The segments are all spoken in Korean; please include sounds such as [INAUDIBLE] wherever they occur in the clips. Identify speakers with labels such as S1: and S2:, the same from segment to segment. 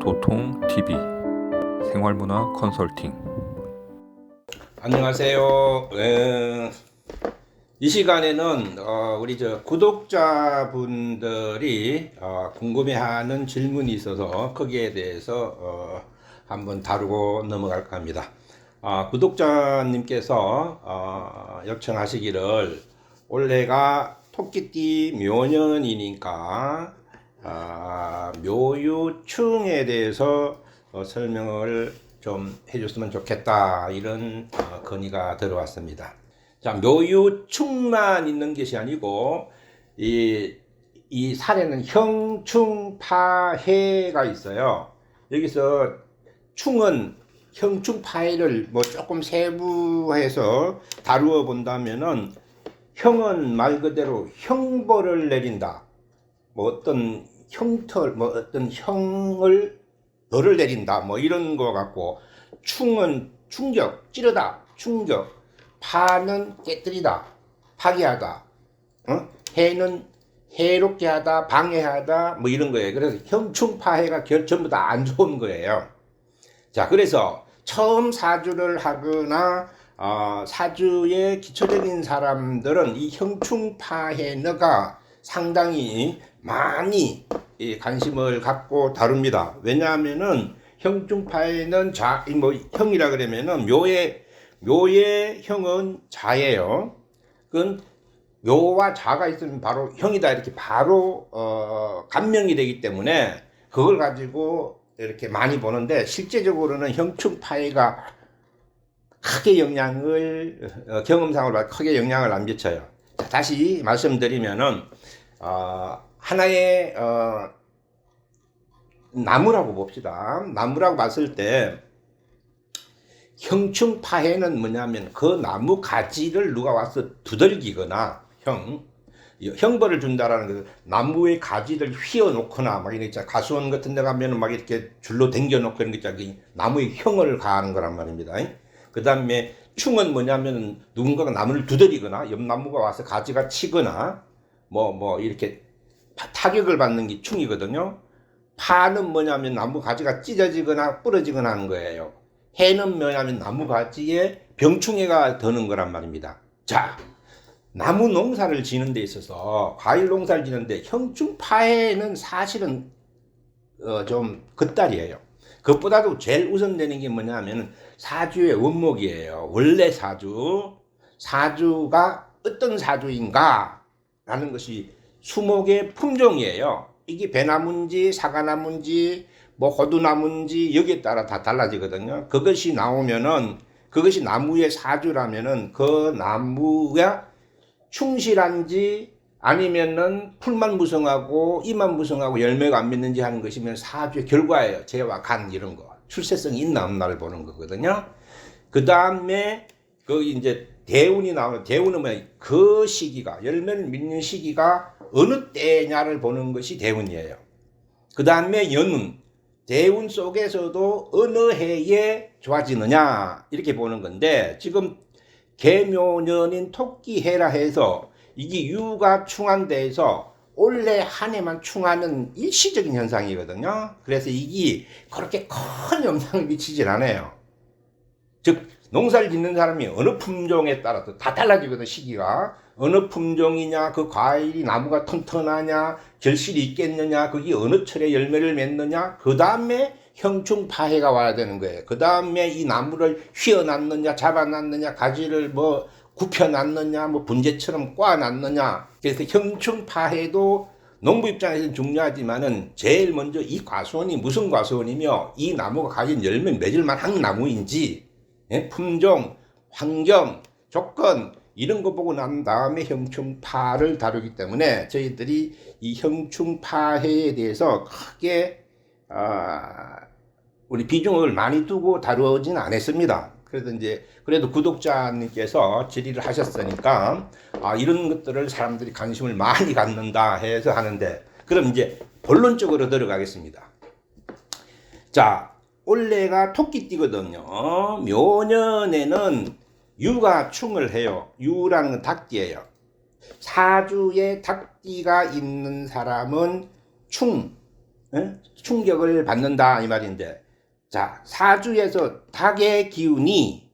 S1: 도통 TV 생활문화 컨설팅
S2: 안녕하세요. 에, 이 시간에는 어, 우리 저 구독자분들이 어, 궁금해하는 질문이 있어서 거기에 대해서 어, 한번 다루고 넘어갈까 합니다. 아, 구독자님께서 어, 요청하시기를 올해가 토끼띠 묘년이니까 아, 묘유충에 대해서 어, 설명을 좀 해줬으면 좋겠다 이런 어, 건의가 들어왔습니다. 자 묘유충만 있는 것이 아니고 이, 이 살에는 형충파해가 있어요. 여기서 충은 형충파해를 뭐 조금 세부해서 다루어 본다면은 형은 말 그대로 형벌을 내린다. 뭐 어떤 형털, 뭐 어떤 형을 너를 내린다. 뭐 이런 거 같고 충은 충격, 찌르다, 충격, 파는 깨뜨리다, 파괴하다, 어? 해는 해롭게 하다, 방해하다, 뭐 이런 거예요. 그래서 형충파해가 결, 전부 다 안 좋은 거예요. 자, 그래서 처음 사주를 하거나 어, 사주의 기초적인 사람들은 이 형충파해너가 상당히 많이 이 관심을 갖고 다룹니다. 왜냐하면은 형충파에는 자, 이뭐 형이라 그러면은 묘의 묘의 형은 자예요. 그건 묘와 자가 있으면 바로 형이다 이렇게 바로 어, 감명이 되기 때문에 그걸 가지고 이렇게 많이 보는데 실제적으로는 형충파해가 크게 영향을 어, 경험상으로 크게 영향을 안 미쳐요. 자, 다시 말씀드리면은 어, 하나의 어, 나무라고 봅시다. 나무라고 봤을 때 형충 파해는 뭐냐면 그 나무 가지를 누가 와서 두들기거나 형 형벌을 준다라는 것은 나무의 가지를 휘어 놓거나 막 이렇게 가수원 같은 데 가면은 막 이렇게 줄로 당겨 놓고 이런 게 있잖아. 그 나무의 형을 가하는 거란 말입니다. 그 다음에 충은 뭐냐면 누군가가 나무를 두드리거나 옆 나무가 와서 가지가 치거나 뭐뭐 이렇게 파- 타격을 받는 게 충이거든요. 파는 뭐냐면 나무 가지가 찢어지거나 부러지거나 하는 거예요. 해는 뭐냐면 나무 가지에 병충해가 드는 거란 말입니다. 자, 나무 농사를 지는 데 있어서 과일 농사를 지는데 형충 파해는 사실은 어, 좀 겉달이에요. 그것보다도 제일 우선되는 게 뭐냐면 사주의 원목이에요. 원래 사주. 사주가 어떤 사주인가? 라는 것이 수목의 품종이에요. 이게 배나무인지 사과나무인지 뭐 호두나무인지 여기에 따라 다 달라지거든요. 그것이 나오면은 그것이 나무의 사주라면은 그 나무가 충실한지 아니면은 풀만 무성하고 이만 무성하고 열매가 안 맺는지 하는 것이면 사주의 결과예요. 재와 간 이런 거. 출세성이 있나 없나를 보는 거거든요. 그 다음에 그 이제 대운이 나오는 대운은 뭐야? 그 시기가 열매를 맺는 시기가 어느 때냐를 보는 것이 대운이에요. 그 다음에 연운 대운 속에서도 어느 해에 좋아지느냐 이렇게 보는 건데 지금 개묘년인 토끼해라 해서 이게 유가 충한데에서 올해 한 해만 충하는 일시적인 현상이거든요. 그래서 이게 그렇게 큰 영향을 미치질 않아요. 즉 농사를 짓는 사람이 어느 품종에 따라서 다 달라지거든 시기가. 어느 품종이냐 그 과일이 나무가 튼튼하냐 결실이 있겠느냐 그게 어느 철에 열매를 맺느냐 그 다음에 형충 파해가 와야 되는 거예요. 그 다음에 이 나무를 휘어놨느냐 잡아놨느냐 가지를 뭐 굽혀놨느냐 뭐 분재처럼 꽈놨느냐. 그래서 형충 파해도 농부 입장에서는 중요하지만은 제일 먼저 이 과수원이 무슨 과수원이며 이 나무가 가진 열매 맺을 만한 나무인지 예? 품종, 환경, 조건 이런 거 보고 난 다음에 형충파를 다루기 때문에 저희들이 이 형충파해에 대해서 크게 아, 우리 비중을 많이 두고 다루어지는 않았습니다. 그래도 이제 그래도 구독자님께서 질의를 하셨으니까 아, 이런 것들을 사람들이 관심을 많이 갖는다 해서 하는데 그럼 이제 본론적으로 들어가겠습니다. 자, 올해가 토끼띠거든요. 묘년에는 유가 충을 해요. 유라는 건 닭띠예요. 사주에 닭띠가 있는 사람은 충, 예? 충격을 받는다 이 말인데 자 사주에서 닭의 기운이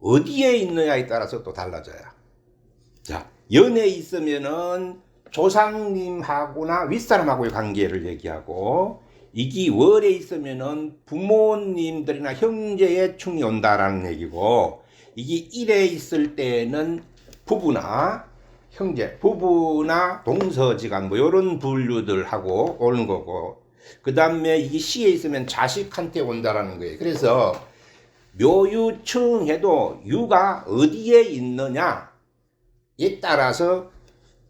S2: 어디에 있느냐에 따라서 또 달라져요. 자 연에 있으면은 조상님하고나 윗사람하고의 관계를 얘기하고 이기 월에 있으면은 부모님들이나 형제의 충이 온다라는 얘기고 이게 일에 있을 때는 부부나 형제, 부부나 동서지간 뭐 이런 분류들하고 오는 거고 그 다음에 이게 시에 있으면 자식한테 온다라는 거예요. 그래서 묘유충해도 유가 어디에 있느냐에 따라서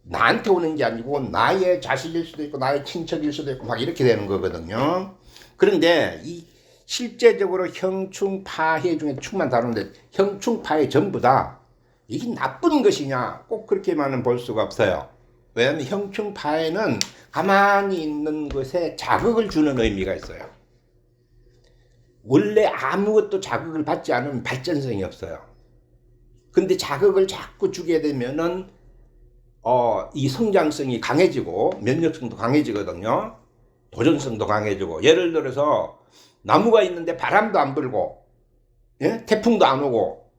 S2: 나한테 오는 게 아니고 나의 자식일 수도 있고 나의 친척일 수도 있고 막 이렇게 되는 거거든요. 그런데 이 실제적으로 형충파해 중에 충만 다루는데 형충파해 전부 다 이게 나쁜 것이냐 꼭 그렇게만은 볼 수가 없어요. 왜냐하면 형충파에는 가만히 있는 것에 자극을 주는 의미가 있어요. 원래 아무것도 자극을 받지 않으면 발전성이 없어요. 근데 자극을 자꾸 주게 되면은 어, 이 성장성이 강해지고 면역성도 강해지거든요. 도전성도 강해지고 예를 들어서 나무가 있는데 바람도 안 불고 예? 태풍도 안 오고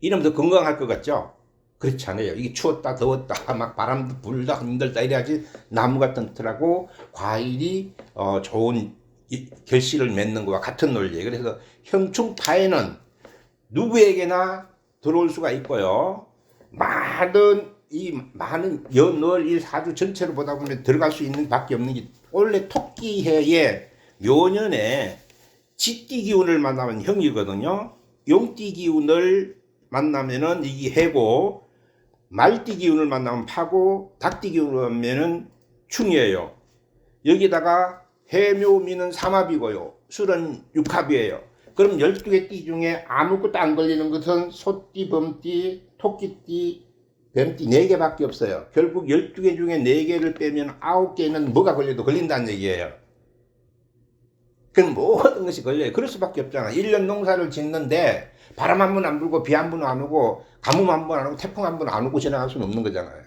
S2: 이러면 더 건강할 것 같죠? 그렇지 않아요. 이게 추웠다 더웠다 [LAUGHS] 막 바람도 불다 힘들다 이래야지 나무가 튼튼하고 과일이 어, 좋은 이- 결실을 맺는 것과 같은 논리예요. 그래서 형충파에는 누구에게나 들어올 수가 있고요. 많은 이 많은 연월 일 사주 전체를 보다 보면 들어갈 수 있는 밖에 없는 게 원래 토끼해의 묘년에 쥐띠 기운을 만나면 형이거든요. 용띠 기운을 만나면은 이게 해고 말띠 기운을 만나면 파고 닭띠 기운을 만나면은 충이에요. 여기다가 해묘미는 삼합이고요. 술은 육합이에요. 그럼 12개 띠 중에 아무것도 안 걸리는 것은 소띠, 범띠, 토끼띠, 뱀띠 4개밖에 없어요. 결국 12개 중에 4개를 빼면 9개는 뭐가 걸려도 걸린다는 얘기예요. 그럼 모든 것이 걸려요. 그럴 수밖에 없잖아. 1년 농사를 짓는데 바람 한 번 안 불고 비 한 번 안 오고 가뭄 한 번 안 오고 태풍 한 번 안 오고 지나갈 수는 없는 거잖아요.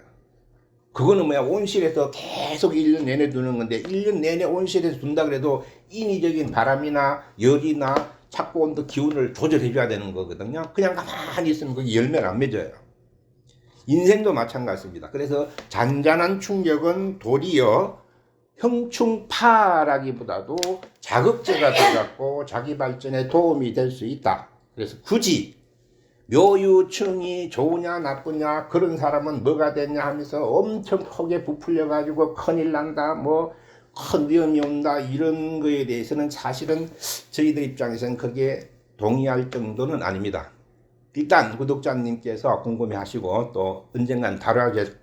S2: 그거는 뭐야 온실에서 계속 1년 내내 두는 건데 1년 내내 온실에서 둔다 그래도 인위적인 바람이나 열이나 착고 온도 기운을 조절해 줘야 되는 거거든요. 그냥 가만히 있으면 그게 열매를 안 맺어요. 인생도 마찬가지입니다. 그래서 잔잔한 충격은 도리어 형충파라기보다도 자극제가 돼갖고 자기 발전에 도움이 될 수 있다. 그래서 굳이 묘유충이 좋으냐 나쁘냐 그런 사람은 뭐가 됐냐 하면서 엄청 폭에 부풀려 가지고 큰일 난다 뭐 큰 위험이 온다 이런 거에 대해서는 사실은 저희들 입장에서는 그게 동의할 정도는 아닙니다. 일단 구독자님께서 궁금해 하시고 또 언젠간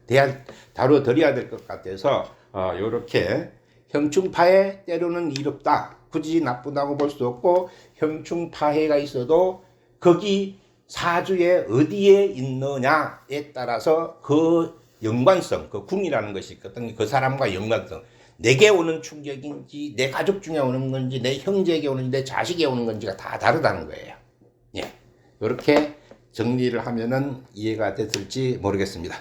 S2: 될, 다뤄드려야 될 것 같아서 어, 요렇게 형충파해 때로는 이롭다. 굳이 나쁘다고 볼 수 없고 형충파해가 있어도 거기 사주에 어디에 있느냐에 따라서 그 연관성, 그 궁이라는 것이 있거든요. 그 사람과 연관성. 내게 오는 충격인지, 내 가족 중에 오는 건지, 내 형제에게 오는지, 내 자식에 오는 건지가 다 다르다는 거예요. 예. 이렇게 정리를 하면은 이해가 됐을지 모르겠습니다.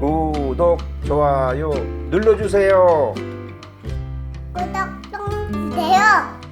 S2: 구독, 좋아요 눌러주세요. 구독 좀 주세요.